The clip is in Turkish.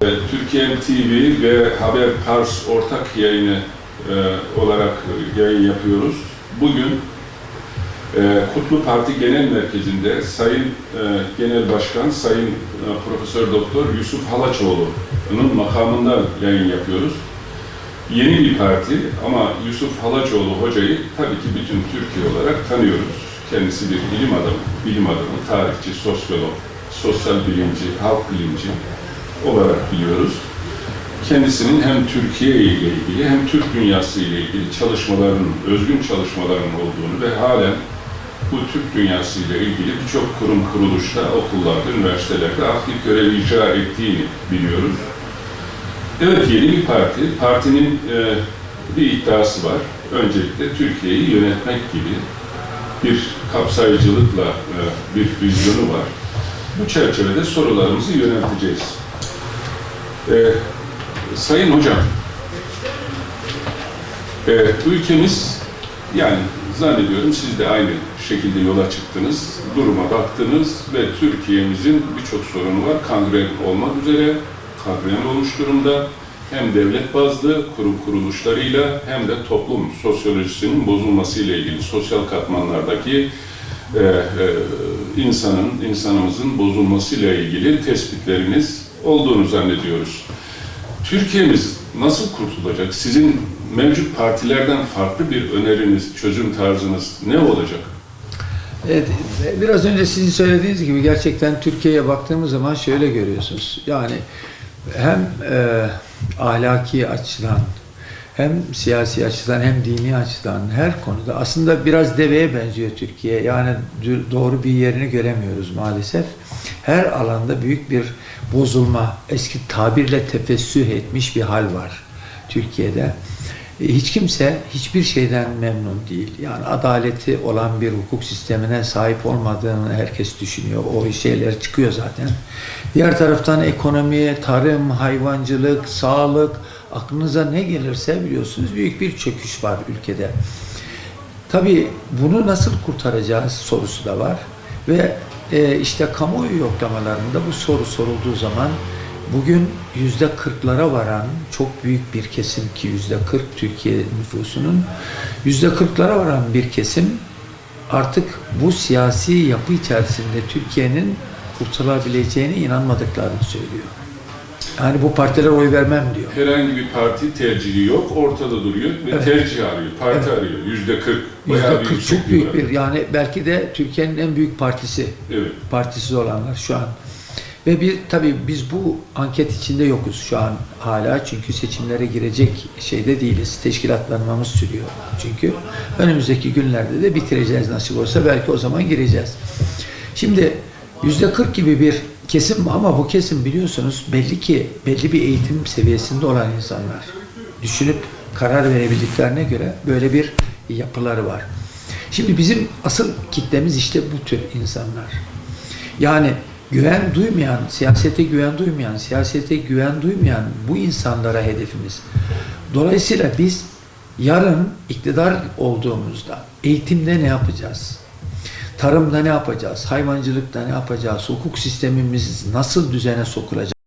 Türkiye TV ve Haber Pars ortak yayını e, olarak yayın yapıyoruz. Bugün e, Kutlu Parti Genel Merkezi'nde Sayın e, Genel Başkan, Sayın e, Profesör Doktor Yusuf Halaçoğlu'nun makamından yayın yapıyoruz. Yeni bir parti ama Yusuf Halaçoğlu hocayı tabii ki bütün Türkiye olarak tanıyoruz. Kendisi bir bilim adamı, bilim adamı, tarihçi, sosyolog, sosyal bilimci, halk bilimci olarak biliyoruz. Kendisinin hem Türkiye ile ilgili hem Türk dünyası ile ilgili çalışmalarının, özgün çalışmalarının olduğunu ve halen bu Türk dünyası ile ilgili birçok kurum kuruluşta, okullarda, üniversitelerde aktif görev icra ettiğini biliyoruz. Evet, yeni bir parti. Partinin e, bir iddiası var. Öncelikle Türkiye'yi yönetmek gibi bir kapsayıcılıkla e, bir vizyonu var. Bu çerçevede sorularımızı yönelteceğiz. E, Sayın Hocam, e, ülkemiz yani zannediyorum siz de aynı şekilde yola çıktınız, duruma baktınız ve Türkiye'mizin birçok sorunu var. Kangren olmak üzere, kangren olmuş durumda. Hem devlet bazlı kurum kuruluşlarıyla hem de toplum sosyolojisinin bozulmasıyla ilgili sosyal katmanlardaki e, e, insanın, insanımızın bozulmasıyla ilgili tespitleriniz olduğunu zannediyoruz. Türkiye'miz nasıl kurtulacak? Sizin mevcut partilerden farklı bir öneriniz, çözüm tarzınız ne olacak? Evet, biraz önce sizin söylediğiniz gibi gerçekten Türkiye'ye baktığımız zaman şöyle görüyorsunuz. Yani hem e, ahlaki açıdan, hem siyasi açıdan hem dini açıdan her konuda aslında biraz deveye benziyor Türkiye. Yani doğru bir yerini göremiyoruz maalesef. Her alanda büyük bir bozulma, eski tabirle tefessüh etmiş bir hal var Türkiye'de. E, Hiç kimse hiçbir şeyden memnun değil. Yani adaleti olan bir hukuk sistemine sahip olmadığını herkes düşünüyor. O şeyler çıkıyor zaten. Diğer taraftan ekonomi, tarım, hayvancılık, sağlık, aklınıza ne gelirse biliyorsunuz büyük bir çöküş var ülkede. Tabii bunu nasıl kurtaracağız sorusu da var. Ve e, işte kamuoyu yoklamalarında bu soru sorulduğu zaman bugün yüzde kırklara varan çok büyük bir kesim ki yüzde kırk Türkiye nüfusunun yüzde kırklara varan bir kesim artık bu siyasi yapı içerisinde Türkiye'nin kurtulabileceğine inanmadıklarını söylüyor. Yani bu partilere oy vermem diyor. Herhangi bir parti tercihi yok, ortada duruyor ve Evet. tercih arıyor, parti arıyor. Yüzde kırk, Yüzde kırk çok büyük bir yani belki de Türkiye'nin en büyük partisi Evet. partisiz olanlar şu an. Ve bir tabii biz bu anket içinde yokuz şu an hala çünkü seçimlere girecek şeyde değiliz. Teşkilatlanmamız sürüyor. Çünkü önümüzdeki günlerde de bitireceğiz nasip olsa belki o zaman gireceğiz. Şimdi yüzde 40 gibi bir kesim ama bu kesim biliyorsunuz belli ki belli bir eğitim seviyesinde olan insanlar. Düşünüp karar verebildiklerine göre böyle bir yapıları var. Şimdi bizim asıl kitlemiz işte bu tür insanlar. Yani güven duymayan, siyasete güven duymayan, siyasete güven duymayan bu insanlara hedefimiz. Dolayısıyla biz yarın iktidar olduğumuzda eğitimde ne yapacağız? Tarımda ne yapacağız? Hayvancılıkta ne yapacağız? Hukuk sistemimiz nasıl düzene sokulacak?